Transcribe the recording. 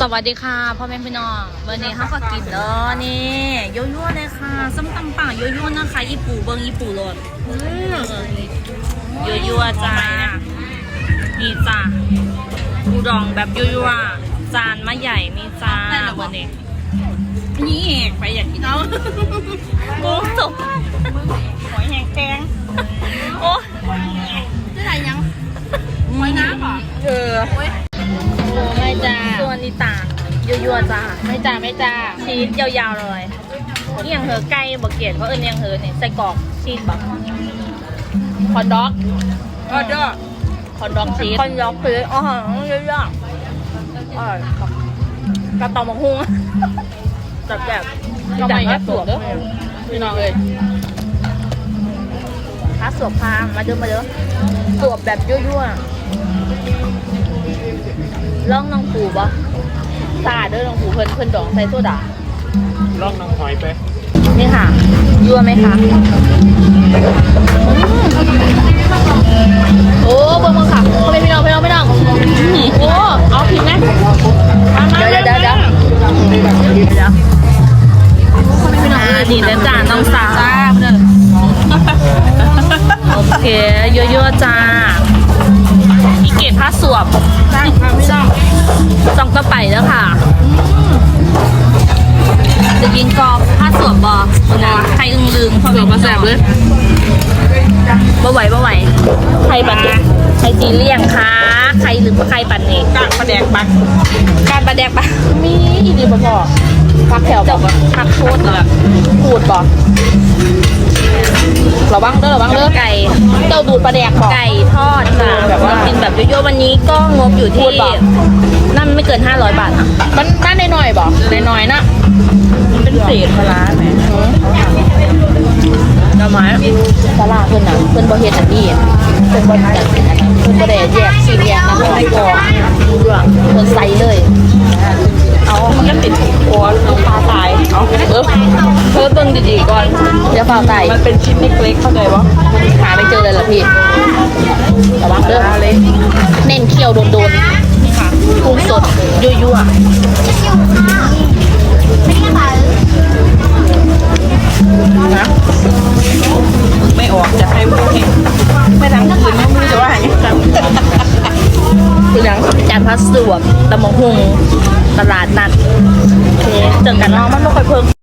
สวัสดีค่ะพ่อแม่พี่น้องวันนี้เขาก็กินเด้อนี่ยั่วๆเลยค่ะส้มตำป่ายั่วๆนะคะอีปูเบิ้งอีปูโรดยั่วๆจ้านี่จ้าอูดองแบบยั่วๆจานมาใหญ่นี่จ้าวันนี้นี่เอกไปอยากกินเอาโอ้จบหอยแห้งแกงโอ้จะไหนยังไว้น้ำเหรอเออ ยั่วๆจ้าไม่จ้าไม่จ้าชีสยาวๆเลยนี่ยังเหอไก่บกเกียดเพราะเอิญยังเหอเนี่ยใส่กรอกชีสแบบคอนด็อกก็เด้อคอนด็อกชีสคอนด็อกชีสอ๋อเยอะๆอร่อยครับกระตอมะฮุ้งจับแบบก็ไม่ยัดสวมเด้อพี่น้องเลยพาสวบพามาเด้อมาเด้อสวบแบบยั่วๆล่องน้องปูปะ ตาเด้อน้องปูเพิ่นเพิ่นดองใส่โซดาล่องน้ำหอยไปนี่ค่ะยั่วไหมคะโอ้เบิ่งมาค่ะพ่อแม่พี่น้องพี่น้องพี่น้องโอ้เอาผิดไหมเดี๋ยวเดี๋ยวเดี๋ยวเดี๋ยวเดี๋ยวอ่าดีนะจ้าน้องสาวจ้าเด้อโอเคยั่วๆจ้าพี่เกดผ้าสวบจ้า ค่ะพี่น้องจองกระไปแล้วค่ะจะยินกอบผ้าสวบบอนะใครอึ้งลืมเสือมาแสบเลยบ่ไหวบ่ไหวใครปันเนี่ยใครจีเลี่ยงคะใครหรือใครปันเองกากประแดกบักการประแดกปะมีอีดีบ่พอพักแถวเจ้าบ่พักโทษเหรอขูดบ่ระวังเด้อระวัง เด้อไก่เจ้าดูดประแดกบ่ไก่ทอดค่ะแบบว่ากินแบบยั่วๆวันนี้ก็งบอยู่พูที่ดเปล่านั่นไม่เกิน 500 บาทอะมันมันได้หน่อยบ่ได้หน่อยนะเป็นเศษปลาแหมดอกไม้ตลาดเพิ่นน่ะเพิ่นบ่เฮ็ดอันนี้เพิ่นบ่จัดอันนั้นเพิ่นบ่ได้แยกชิ้นแยกน้ำหอยก่อน เธอเบิ่งดีๆก่อนอย่าฟ้าตายมันเป็นชิ้นเล็กๆเข้าใจบ่หาไม่เจอเลยล่ะพี่ระวังเด้อเลยเน้นเคี่ยวโดนๆค่ะปรุงสดยั่วๆนะไม่ออกจะให้พูดเองไม่ทั้งคืนไม่รู้จะว่าอย่างรคือยังจานพัสดุตะมงหุงตลาดนัดโอเคเจอกันเนาะมันไม่ค่อยเพิ่ม